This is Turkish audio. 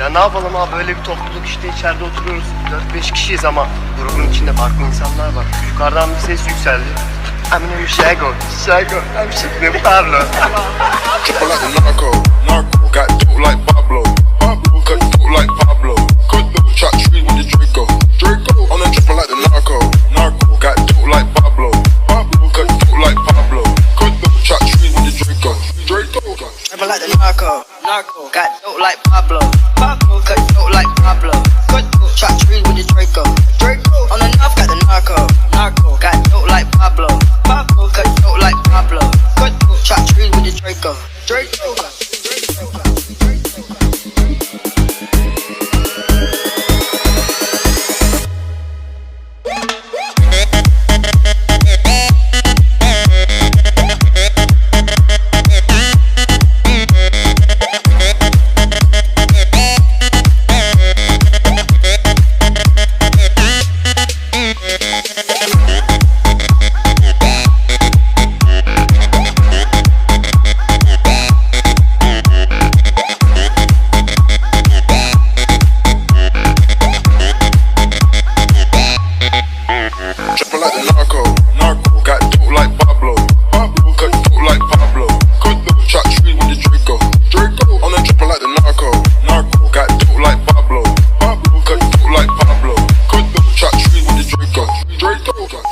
Ya ne yapalım abi böyle bir topluluk işte içeride oturuyoruz. 4-5 kişiyiz ama grubun içinde farklı insanlar var. Yukarıdan bir ses yükseldi. I'm Shipman Pablo. Triple like the narco, narco. Narco, narco, got dope like Pablo. Pablo, cut the narco.